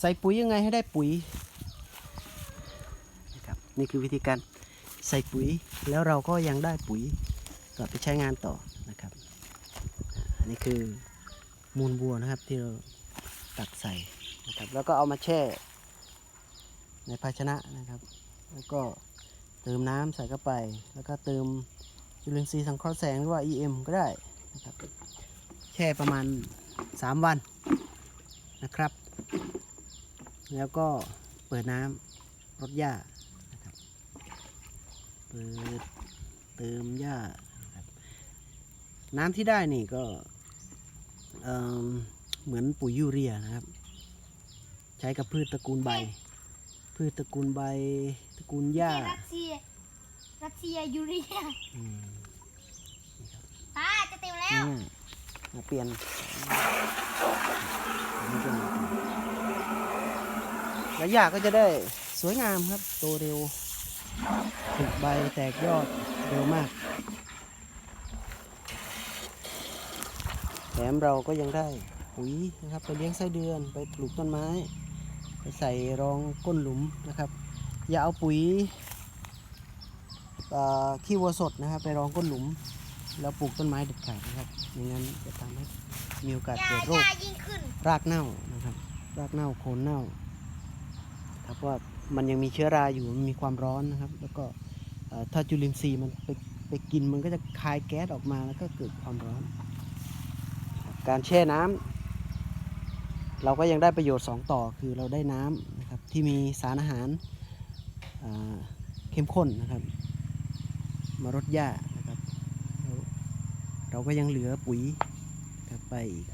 ใส่ปุ๋ยยังไงให้ได้ปุ๋ยนะครับนี่คือวิธีการใส่ปุ๋ยแล้วเราก็ยังได้ปุ๋ยกลับไปใช้งานต่อนะครับ อันนี้คือมูลบัวนะครับที่เราตักใส่นะครับแล้วก็เอามาแช่ ในภาชนะนะครับ แล้วก็เติมน้ำใส่เข้าไป แล้วก็เติมจุลินทรีย์สังเคราะห์แสงหรือว่า EM ก็ได้นะครับแช่ประมาณ 3 วันนะครับ แล้วก็เปิดน้ำรดหญ้านะครับเปิดเติมหญ้านะครับน้ำที่ได้นี่ก็เอิ่มเหมือนปุ๋ยยูเรียนะครับ ใช้กับพืชตระกูลใบ พืชตระกูลใบตระกูลหญ้ารัสเซียรัสเซียยูเรียอืมตาจะเต็มแล้วง่ายมาเปลี่ยนอันนี้เป็น แล้วหญ้าก็จะได้สวยงามครับ โตเร็วผลิใบแตกยอดเร็วมาก แถมเราก็ยังได้ปุ๋ยนะครับ ไปเลี้ยงไส้เดือนไปปลูกต้นไม้ ไปใส่รองก้นหลุมนะครับ อย่าเอาปุ๋ยเอ่อขี้วัวสดนะครับ ไปรองก้นหลุม แล้วปลูกต้นไม้เด็ดขาดนะครับไม่งั้นจะทำให้มีโอกาสยาเกิดโรคยายิ่งขึ้นรากเน่านะครับ รากเน่าโคนเน่า ครับว่ามันยังมีเชื้อราอยู่มันมีความร้อนนะครับ แล้วก็ถ้าจุลินทรีย์มันไปไปกินมันก็จะคายแก๊สออกมาแล้วก็เกิดความร้อน การแช่น้ำเราก็ยังได้ประโยชน์ 2 ต่อคือเราได้น้ำนะครับที่มีสารอาหารเข้มข้นนะครับ มารดหญ้านะครับ เราก็ยังเหลือปุ๋ยไปอีก